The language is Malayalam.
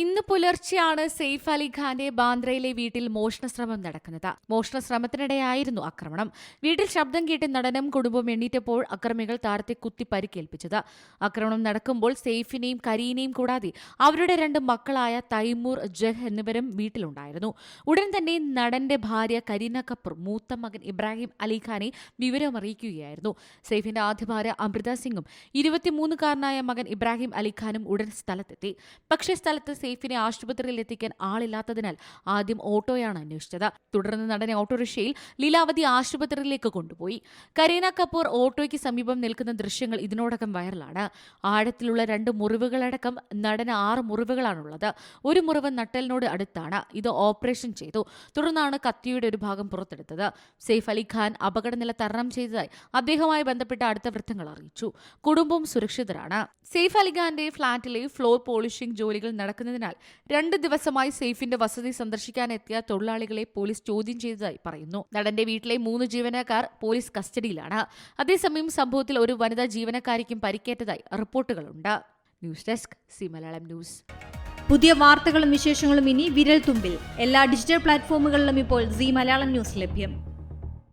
ഇന്ന് പുലർച്ചെയാണ് സെയ്ഫ് അലി ഖാന്റെ ബാന്ദ്രയിലെ വീട്ടിൽ മോഷണശ്രമം നടക്കുന്നത്. മോഷണശ്രമത്തിനിടെയായിരുന്നു ആക്രമണം. വീട്ടിൽ ശബ്ദം കേട്ട് നടനും കുടുംബം എണ്ണീറ്റപ്പോൾ അക്രമികൾ താരത്തെ കുത്തി പരിക്കേൽപ്പിച്ചത്. ആക്രമണം നടക്കുമ്പോൾ സെയ്ഫിനെയും കരീനെയും കൂടാതെ അവരുടെ രണ്ട് മക്കളായ തൈമൂർ ജഹ് എന്നിവരും വീട്ടിലുണ്ടായിരുന്നു. ഉടൻ തന്നെ നടന്റെ ഭാര്യ കരീന കപൂർ മൂത്ത മകൻ ഇബ്രാഹിം അലി ഖാനെ വിവരമറിയിക്കുകയായിരുന്നു. സെയ്ഫിന്റെ ആദ്യ ഭാര്യ അമൃത സിംഗും ഇരുപത്തിമൂന്നുകാരനായ മകൻ ഇബ്രാഹിം അലി ഖാനും ഉടൻ സ്ഥലത്തെത്തി. പക്ഷേ സ്ഥലത്ത് സെയ്ഫിനെ ആശുപത്രിയിൽ എത്തിക്കാൻ ആളില്ലാത്തതിനാൽ ആദ്യം ഓട്ടോയാണ് അന്വേഷിച്ചത്. തുടർന്ന് നടനെ ഓട്ടോറിക്ഷയിൽ ലീലാവതി ആശുപത്രിയിലേക്ക് കൊണ്ടുപോയി. കരീന കപൂർ ഓട്ടോയ്ക്ക് സമീപം നിൽക്കുന്ന ദൃശ്യങ്ങൾ ഇതിനോടകം വൈറലാണ്. ആഴത്തിലുള്ള രണ്ട് മുറിവുകളടക്കം നടന് ആറ് മുറിവുകളാണുള്ളത്. ഒരു മുറിവ് നട്ടലിനോട് അടുത്താണ്. ഇത് ഓപ്പറേഷൻ ചെയ്തു. തുടർന്നാണ് കത്തിയുടെ ഒരു ഭാഗം പുറത്തെടുത്തത്. സെയ്ഫ് അലി ഖാൻ അപകടനില തരണം ചെയ്തതായി അദ്ദേഹവുമായി ബന്ധപ്പെട്ട അടുത്ത വൃത്തങ്ങൾ അറിയിച്ചു. കുടുംബം സുരക്ഷിതരാണ്. സെയ്ഫ് അലിഖാന്റെ ഫ്ളാറ്റിലെ ഫ്ലോർ പോളിഷിംഗ് ജോലികൾ നടക്കുന്നതിനാൽ രണ്ട് ദിവസമായി സെയ്ഫിന്റെ വസതി സന്ദർശിക്കാനെത്തിയ തൊഴിലാളികളെ പോലീസ് ചോദ്യം ചെയ്തതായി പറയുന്നു. നടന്റെ വീട്ടിലെ മൂന്ന് ജീവനക്കാർ പോലീസ് കസ്റ്റഡിയിലാണ്. അതേസമയം സംഭവത്തിൽ ഒരു വനിതാ ജീവനക്കാരിക്കും പരിക്കേറ്റതായി റിപ്പോർട്ടുകളുണ്ട്. News desk C Malayalam news. പുതിയ വാർത്തകളും വിശേഷങ്ങളും ഇനി വിരൽ തുമ്പിൽ എല്ലാ ഡിജിറ്റൽ പ്ലാറ്റ്ഫോമുകളിലും ഇപ്പോൾ സി മലയാളം ന്യൂസ് ലഭ്യം.